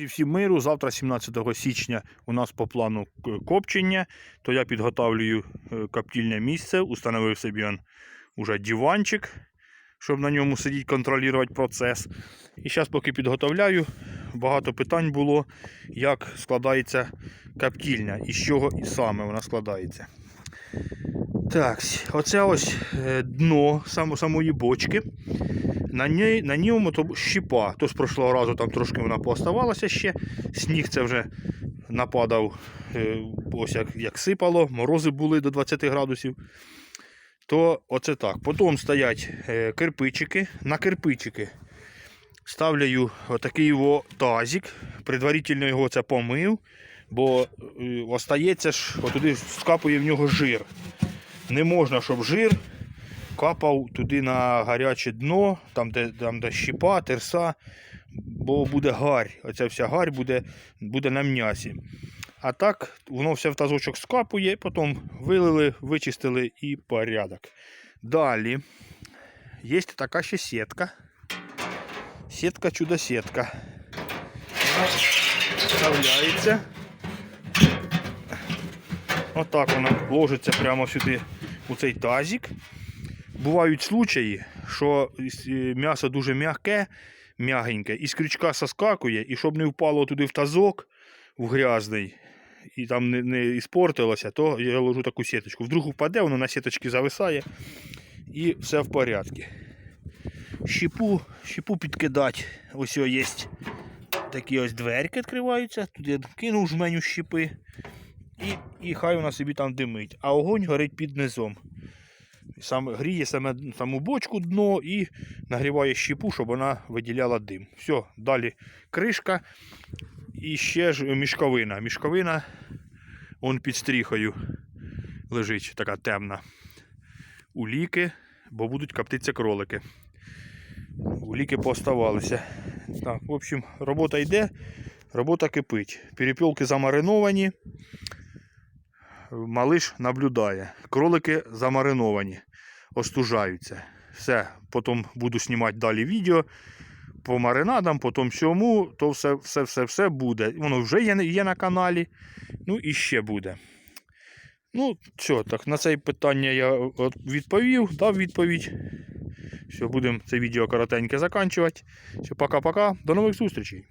Зі всім миру, завтра, 17 січня, у нас по плану копчення, то я підготовлюю е, коптільне місце, установив собі он уже диванчик, щоб на ньому сидіти, контролювати процес. І зараз, поки підготовляю, багато питань було, як складається коптільня і з чого саме вона складається. Так, оце ось е, дно само, самої бочки. На, ній, на ньому то щіпа. То з прошлого разу там трошки вона пооставалася ще. Сніг це вже нападав, е, ось як, як сипало, морози були до 20 градусів. То оце так. Потім стоять е, кирпичики. На кирпичики ставлю отакий його тазик. Предварительно його це помив, бо остається ж, отуди скапує в нього жир. Не можна, щоб жир капав туди на гаряче дно, там де, там, де щіпа, терса, бо буде гарь. Оця вся гарь буде, буде на м'ясі. А так, воно все в тазочок скапує, потім вилили, вичистили і порядок. Далі є така ще сітка. Сітка чудо-сітка. Вставляється. Отак вона ложиться прямо сюди у цей тазик. Бувають случаї, що е, м'ясо дуже м'яке, м'ягеньке, і з крючка соскакує, і щоб не впало туди в тазок, в грязний, і там не, не іспортилося, то я ложу таку сіточку. Вдруг впаде, воно на сіточці зависає і все в порядку. Щіпу, щіпу підкидати. Ось є такі ось дверки відкриваються. Тут я кинув жменю щіпи. І, і хай вона собі там димить. А огонь горить під низом. Саме, гріє саме саму бочку дно і нагріває щепу, щоб вона виділяла дим. Все, далі кришка і ще ж мішковина. Мішковина он під стріхою лежить, така темна. Уліки, бо будуть коптитися кролики. Уліки поставалися. Так, в общем, робота йде, робота кипить. Перепілки замариновані. Малиш наблюдає. Кролики замариновані, остужаються. Все, потім буду знімати далі відео по маринадам, потім всьому, то все, все, все, все буде. Воно вже є, є на каналі. Ну і ще буде. Ну, все, так, на це питання я відповів, дав відповідь. Все, будемо це відео коротеньке закінчувати. Все, пока-пока. До нових зустрічей.